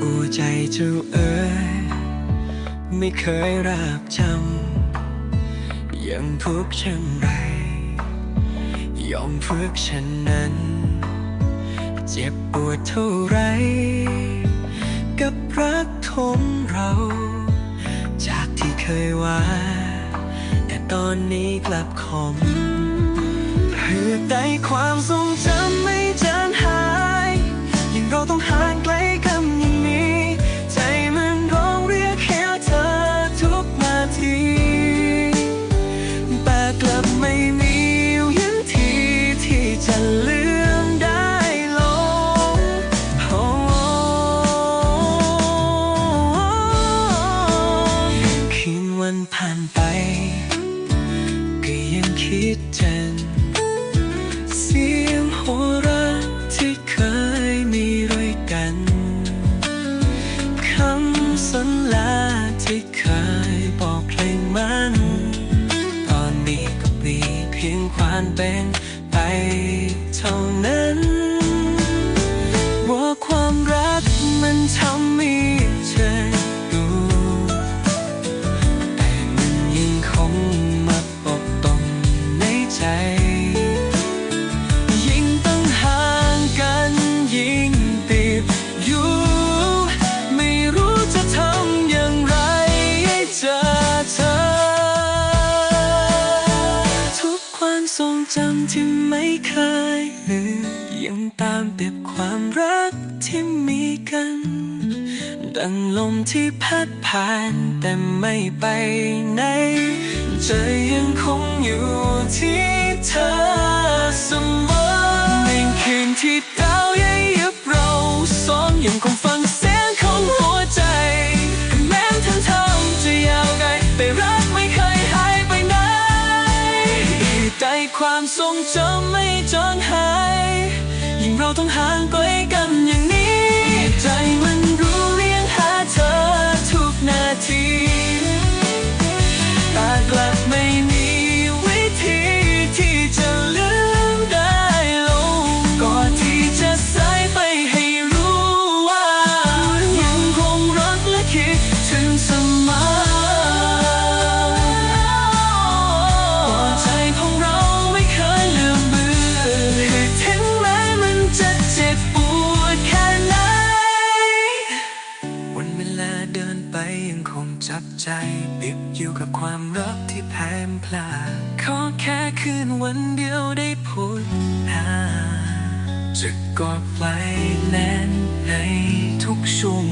หัวใจเจ้าเอ๋ยไม่เคยรับจำยังพวกฉันไร ยอมพวกฉันนั้น เจ็บปวดเท่าไร กับรักของเรา จากที่เคยว่า แต่ตอนนี้กลับคมเพื่อได้ความทรงจำ ผ่านไป ก็ยังคิดถึงเสียงหัวเราะที่เคยมีด้วยกันคำสัญญาที่เคยบอกเพลงมัน ตอนนี้ก็เปลี่ยนเพียงความเป็นไปเท่านั้น ทรงจำที่ไม่เคยลืมยังตามติดความรักที่มีกัน ดังลมที่พัดผ่านแต่ไม่ไปไหนใจยังคงอยู่ที่เธอเสมอ ความทรงจำไม่จางหาย ยิ่งเราต้องห่างไกลกันอย่างนี้ใจมัน แลาเดินไปยังคงจับใจติดอยู่กับความรักที่แพ้พลาขอแค่คืนวันเดียวได้พูดหาจะกอดไว้แน่นในทุกช่วง